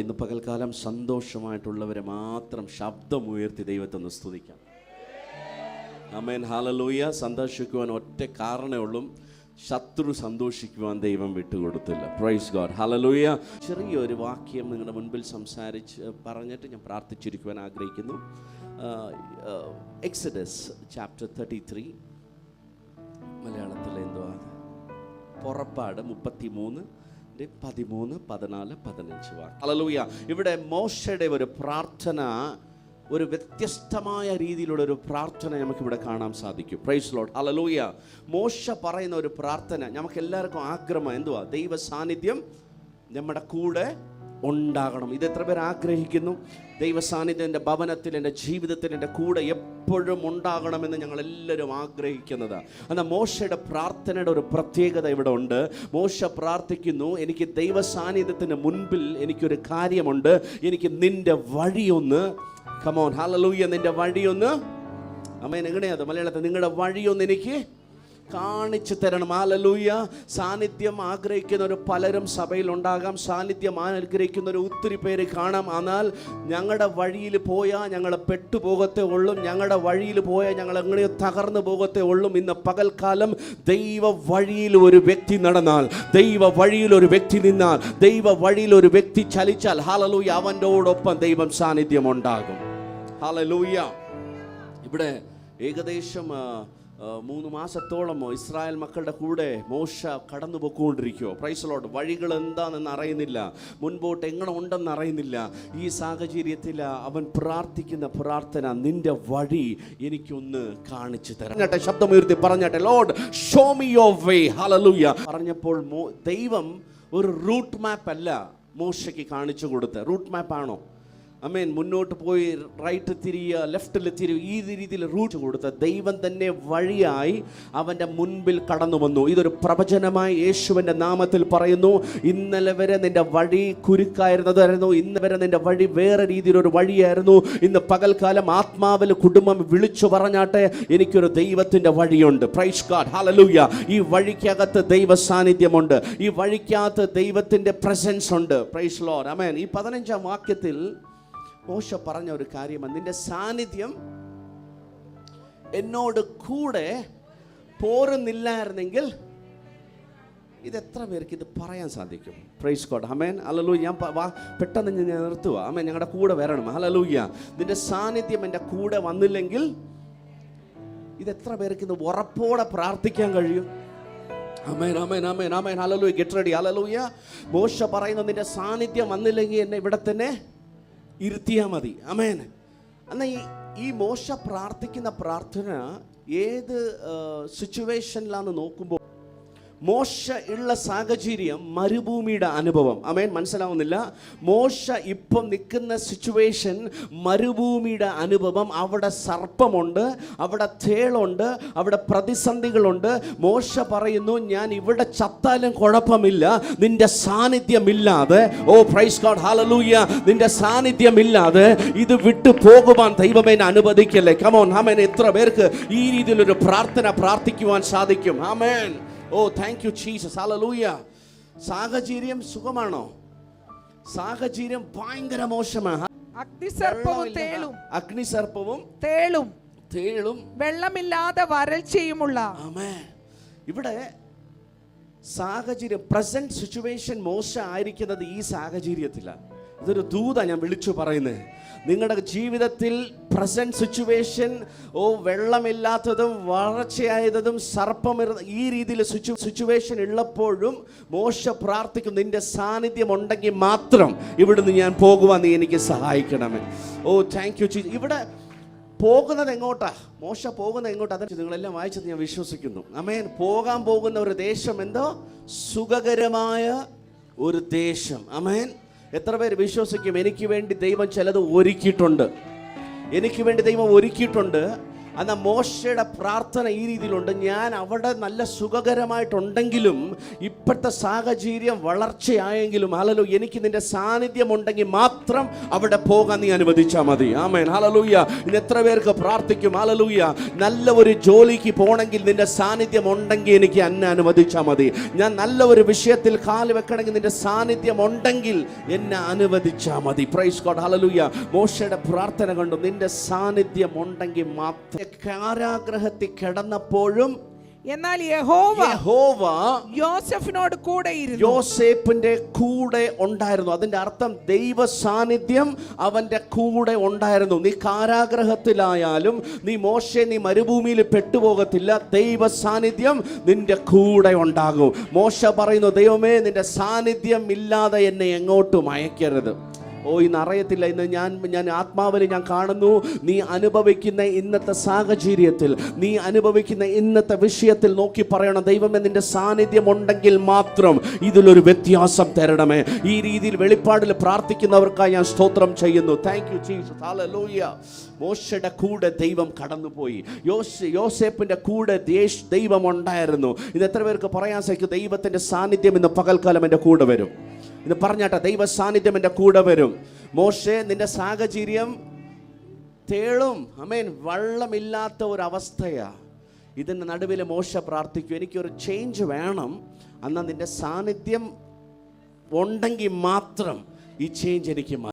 ഇന്ന് പകൽക്കാലം സന്തോഷമായിട്ടുള്ളവരെ മാത്രം ശബ്ദം ഉയർത്തി ദൈവത്തെ ഒന്ന് സ്തുതിക്കാം. അമേൻ ഹാലലൂയ സന്തോഷിക്കുവാൻ ഒറ്റ കാരണമുള്ളൂ ശത്രു സന്തോഷിക്കുവാൻ ദൈവം വിട്ടുകൊടുത്തില്ല. പ്രൈസ് ഗോഡ് ഹലലൂയ ചെറിയൊരു വാക്യം നിങ്ങളുടെ മുൻപിൽ സംസാരിച്ച് പറഞ്ഞിട്ട് ഞാൻ പ്രാർത്ഥിച്ചിരിക്കുവാൻ ആഗ്രഹിക്കുന്നു. എക്സഡസ് ചാപ്റ്റർ തേർട്ടി ത്രീ മലയാളത്തിൽ എന്തുവാ പുറപ്പാട് മുപ്പത്തി മൂന്ന് പതിമൂന്ന് പതിനാല് പതിനഞ്ച് വാക്ക്. അലലൂയ ഇവിടെ മോശയുടെ ഒരു പ്രാർത്ഥന ഒരു വ്യത്യസ്തമായ രീതിയിലുള്ള ഒരു പ്രാർത്ഥന നമുക്കിവിടെ കാണാൻ സാധിക്കും. പ്രൈസ് ലോഡ് അലലൂയ മോശ പറയുന്ന ഒരു പ്രാർത്ഥന നമുക്ക് എല്ലാവർക്കും ആഗ്രഹം എന്തുവാ? ദൈവ സാന്നിധ്യം നമ്മുടെ കൂടെ ഉണ്ടാകണം. ഇത് എത്ര പേർ ആഗ്രഹിക്കുന്നു? ദൈവസാന്നിധ്യം എന്റെ ഭവനത്തിൽ എന്റെ ജീവിതത്തിൽ എന്റെ കൂടെ എപ്പോഴും ഉണ്ടാകണമെന്ന് ഞങ്ങൾ എല്ലാവരും ആഗ്രഹിക്കുന്നത്. എന്നാൽ മോശയുടെ പ്രാർത്ഥനയുടെ ഒരു പ്രത്യേകത ഇവിടെ ഉണ്ട് മോശ പ്രാർത്ഥിക്കുന്നു എനിക്ക് ദൈവസാന്നിധ്യത്തിന് മുൻപിൽ എനിക്കൊരു കാര്യമുണ്ട്. എനിക്ക് നിന്റെ വഴിയൊന്ന് കമോൻ ഹലലൂയ നിന്റെ വഴിയൊന്ന്. അമ്മ എങ്ങനെയാ അത്? മലയാളത്തിൽ നിങ്ങളുടെ വഴിയൊന്ന് എനിക്ക് കാണിച്ചു തരണം. ആലലൂയ സാന്നിധ്യം ആഗ്രഹിക്കുന്ന ഒരു പലരും സഭയിൽ ഉണ്ടാകാം സാന്നിധ്യം ആഗ്രഹിക്കുന്ന ഒരു ഒത്തിരി പേര് കാണാം. എന്നാൽ ഞങ്ങളുടെ വഴിയിൽ പോയാൽ ഞങ്ങൾ പെട്ടുപോകത്തേ ഉള്ളും. ഞങ്ങളുടെ വഴിയിൽ പോയാൽ ഞങ്ങൾ എങ്ങനെയോ തകർന്നു പോകത്തേ ഉള്ളും. ഇന്ന് പകൽക്കാലം ദൈവ വഴിയിൽ ഒരു വ്യക്തി നടന്നാൽ ദൈവ വഴിയിൽ ഒരു വ്യക്തി നിന്നാൽ ദൈവ വഴിയിൽ ഒരു വ്യക്തി ചലിച്ചാൽ ഹാലലൂയ അവന്റെടൊപ്പം ദൈവം സാന്നിധ്യം ഉണ്ടാകും. ഹാലലൂയ ഇവിടെ ഏകദേശം മൂന്ന് മാസത്തോളമോ ഇസ്രായേൽ മക്കളുടെ കൂടെ മോശ കടന്നു പൊക്കോണ്ടിരിക്കുമോ പ്രൈസലോട്ട് വഴികൾ എന്താണെന്ന് അറിയുന്നില്ല. മുൻപോട്ട് എങ്ങനെ ഉണ്ടെന്ന് അറിയുന്നില്ല. ഈ സാഹചര്യത്തിൽ അവൻ പ്രാർത്ഥിക്കുന്ന പ്രാർത്ഥന നിന്റെ വഴി എനിക്കൊന്ന് കാണിച്ചു തരാം. ശബ്ദമുയർത്തി പറഞ്ഞട്ടെ ലോഡ് ഷോ മി യോ വേ ഹലലൂയ പറഞ്ഞപ്പോൾ ദൈവം ഒരു റൂട്ട് മാപ്പ് അല്ല മോശയ്ക്ക് കാണിച്ചു കൊടുത്ത് റൂട്ട് മാപ്പ് ആണോ? അമേൻ മുന്നോട്ട് പോയി റൈറ്റ് തിരിയുക ലെഫ്റ്റിൽ തിരിയുക. ഈ രീതിയിൽ റൂട്ട് കൊടുത്ത ദൈവം തന്നെ വഴിയായി അവന്റെ മുൻപിൽ കടന്നു വന്നു. ഇതൊരു പ്രവചനമായി യേശുവിന്റെ നാമത്തിൽ പറയുന്നു. ഇന്നലെ വരെ നിന്റെ വഴി കുരുക്കായിരുന്നതായിരുന്നു. ഇന്ന് വരെ നിന്റെ വഴി വേറെ രീതിയിലൊരു വഴിയായിരുന്നു. ഇന്ന് പകൽക്കാലം ആത്മാവിൽ കുടുംബം വിളിച്ചു പറഞ്ഞാട്ടെ എനിക്കൊരു ദൈവത്തിന്റെ വഴിയുണ്ട്. പ്രൈസ് ഗാഡ് ഹലലൂയ ഈ വഴിക്കകത്ത് ദൈവ സാന്നിധ്യമുണ്ട്. ഈ വഴിക്കകത്ത് ദൈവത്തിന്റെ പ്രസൻസ് ഉണ്ട്. പ്രൈസ് ലോഡ് അമേൻ ഈ പതിനഞ്ചാം വാക്യത്തിൽ മോശ പറഞ്ഞ ഒരു കാര്യമാണ്. നിന്റെ സാന്നിധ്യം എന്നോട് കൂടെ പോരുന്നില്ലായിരുന്നെങ്കിൽ ഇത് എത്ര പേർക്ക് ഇത് പറയാൻ സാധിക്കും? പ്രൈസ് ഗോഡ് അമേൻ അല്ലലൂ ഞാൻ പെട്ടെന്ന് ഞാൻ നിർത്തുക അമേൻ ഞങ്ങളുടെ കൂടെ വരണം. അലലൂയ്യ നിന്റെ സാന്നിധ്യം എന്റെ കൂടെ വന്നില്ലെങ്കിൽ ഇത് എത്ര പേർക്ക് ഇത് ഉറപ്പോടെ പ്രാർത്ഥിക്കാൻ കഴിയും? Amen amen amen amen alleluia get ready hallelujah മോശ പറയുന്ന നിന്റെ സാന്നിധ്യം വന്നില്ലെങ്കിൽ എന്നെ ഇവിടെ തന്നെ ഇരുത്തിയാൽ മതി. അമേൻ എന്നാൽ ഈ ഈ മോശ പ്രാർത്ഥിക്കുന്ന പ്രാർത്ഥന ഏത് സിറ്റുവേഷനിലാന്ന് നോക്കുമ്പോൾ മോശ ഉള്ള സാഹചര്യം മരുഭൂമിയുടെ അനുഭവം. അമേൻ മനസ്സിലാവുന്നില്ല? മോശ ഇപ്പം നിൽക്കുന്ന സിറ്റുവേഷൻ മരുഭൂമിയുടെ അനുഭവം. അവിടെ സർപ്പമുണ്ട് അവിടെ തേളുണ്ട് അവിടെ പ്രതിസന്ധികളുണ്ട്. മോശ പറയുന്നു ഞാൻ ഇവിടെ ചത്താലും കുഴപ്പമില്ല. നിന്റെ സാന്നിധ്യമില്ലാതെ. ഓ പ്രൈസ് ഗോഡ് ഹാലലൂയ നിന്റെ സാന്നിധ്യമില്ലാതെ ഇത് വിട്ടു പോകുവാൻ ദൈവമേ അനുവദിക്കല്ലേ? കമോൻ ആമേൻ എത്ര പേർക്ക് ഈ രീതിയിലൊരു പ്രാർത്ഥന പ്രാർത്ഥിക്കുവാൻ സാധിക്കും. Amen oh thank you Jesus hallelujah സാഹചര്യം സുഖമാണോ? സാഹചര്യം ഭയങ്കര മോശമാണ്. അഗ്നിസർപ്പവും തേളും. അഗ്നിസർപ്പവും തേളും. തേളും. വെള്ളമില്ലാതെ വരൾച്ചയുമുള്ള ഇവിടെ സാഹചര്യം പ്രസന്റ് സിറ്റുവേഷൻ മോശമായിരിക്കുന്നത് ഈ സാഹചര്യത്തിലാണ്. ഇതൊരു ദൂത ഞാൻ വിളിച്ചു പറയുന്നത് നിങ്ങളുടെ ജീവിതത്തിൽ പ്രസന്റ് സിറ്റുവേഷൻ ഓ വെള്ളമില്ലാത്തതും വളർച്ചയായതും സർപ്പം ഈ രീതിയിൽ സിറ്റുവേഷൻ ഉള്ളപ്പോഴും മോശ പ്രാർത്ഥിക്കും. നിന്റെ സാന്നിധ്യം ഉണ്ടെങ്കിൽ മാത്രം ഇവിടുന്ന് ഞാൻ പോകുവാൻ നീ എനിക്ക് സഹായിക്കണമേ. ഓ താങ്ക് യു ഇവിടെ പോകുന്നത് എങ്ങോട്ടാ? മോശ പോകുന്നത് എങ്ങോട്ടാ? അതെ നിങ്ങളെല്ലാം വായിച്ചത് ഞാൻ വിശ്വസിക്കുന്നു. അമേൻ പോകാൻ പോകുന്ന ഒരു ദേശം എന്തോ? സുഖകരമായ ഒരു ദേശം. അമേൻ എത്ര പേര് വിശ്വസിക്കും? എനിക്ക് വേണ്ടി ദൈവം ചിലത് ഒരുക്കിയിട്ടുണ്ട്. എനിക്ക് വേണ്ടി ദൈവം ഒരുക്കിയിട്ടുണ്ട്. എന്നാൽ മോശയുടെ പ്രാർത്ഥന ഈ രീതിയിലുണ്ട്. ഞാൻ അവിടെ നല്ല സുഖകരമായിട്ടുണ്ടെങ്കിലും ഇപ്പോഴത്തെ സാഹചര്യം വളർച്ചയായെങ്കിലും ഹലലു എനിക്ക് നിന്റെ സാന്നിധ്യം ഉണ്ടെങ്കിൽ മാത്രം അവിടെ പോകാൻ നീ അനുവദിച്ചാൽ മതി. ആമേൻ. ഹലലൂയ ഇന്ന് എത്ര പേർക്ക് പ്രാർത്ഥിക്കും? ഹലലൂയ നല്ല ഒരു ജോലിക്ക് പോകണമെങ്കിൽ നിന്റെ സാന്നിധ്യം ഉണ്ടെങ്കിൽ എനിക്ക് എന്നെ അനുവദിച്ചാൽ മതി. ഞാൻ നല്ല ഒരു വിഷയത്തിൽ കാൽ വെക്കണമെങ്കിൽ നിന്റെ സാന്നിധ്യം ഉണ്ടെങ്കിൽ എന്നെ അനുവദിച്ചാൽ മതി. പ്രൈസ് ഗോഡ് ഹലലൂയ മോശയുടെ പ്രാർത്ഥന കണ്ടു. നിന്റെ സാന്നിധ്യം ഉണ്ടെങ്കിൽ മാത്രം കാരാഗ്രഹത്തിൽ കിടന്നപ്പോഴും എന്നാൽ യഹോവ യഹോവ യോസഫിനോട് കൂടെ ഇരുന്നു. യോസേപ്പിന്റെ കൂടെ ഉണ്ടായിരുന്നു. അതിന്റെ അർത്ഥം ദൈവ സാന്നിധ്യം അവന്റെ കൂടെ ഉണ്ടായിരുന്നു. നീ കാരാഗ്രഹത്തിലായാലും നീ മോശെ നീ മരുഭൂമിയിൽ പെട്ടുപോകത്തില്ല. ദൈവ സാന്നിധ്യം നിന്റെ കൂടെ ഉണ്ടാകും. മോശ പറയുന്നു ദൈവമേ നിന്റെ സാന്നിധ്യം ഇല്ലാതെ എന്നെ എങ്ങോട്ടും അയക്കരുത്. ഓ ഇന്ന് അറിയത്തില്ല. ഇന്ന് ഞാൻ ഞാൻ ആത്മാവിൽ ഞാൻ കാണുന്നു. നീ അനുഭവിക്കുന്ന ഇന്നത്തെ സാഹചര്യത്തിൽ നീ അനുഭവിക്കുന്ന ഇന്നത്തെ വിഷയത്തിൽ നോക്കി പറയണം. ദൈവമേ നിന്റെ സാന്നിധ്യം ഉണ്ടെങ്കിൽ മാത്രം ഇതിലൊരു വ്യത്യാസം തരണമേ. ഈ രീതിയിൽ വെളിപ്പാടിൽ പ്രാർത്ഥിക്കുന്നവർക്കായി ഞാൻ സ്തോത്രം ചെയ്യുന്നു. താങ്ക് യു ജീസസ് മോശയുടെ കൂടെ ദൈവം കടന്നുപോയി. യോസ് യോസേപ്പിന്റെ കൂടെ ദേശ് ദൈവം ഉണ്ടായിരുന്നു. ഇത് എത്ര പേർക്ക് പറയാൻ സാധിക്കും? ദൈവത്തിന്റെ സാന്നിധ്യം ഇന്ന് പകൽക്കാലം എന്റെ കൂടെ വരും. ഇത് പറഞ്ഞാട്ടെ ദൈവ സാന്നിധ്യം എന്റെ കൂടെ വരും. മോശെ നിന്റെ സാഹചര്യം തേളും. അമേൻ വള്ളമില്ലാത്ത ഒരു അവസ്ഥയാ ഇതിന്റെ നടുവിൽ മോശ പ്രാർത്ഥിക്കും. എനിക്കൊരു ചേഞ്ച് വേണം. എന്നാൽ നിന്റെ സാന്നിധ്യം ഉണ്ടെങ്കിൽ മാത്രം ഈ ചേഞ്ച് എനിക്ക്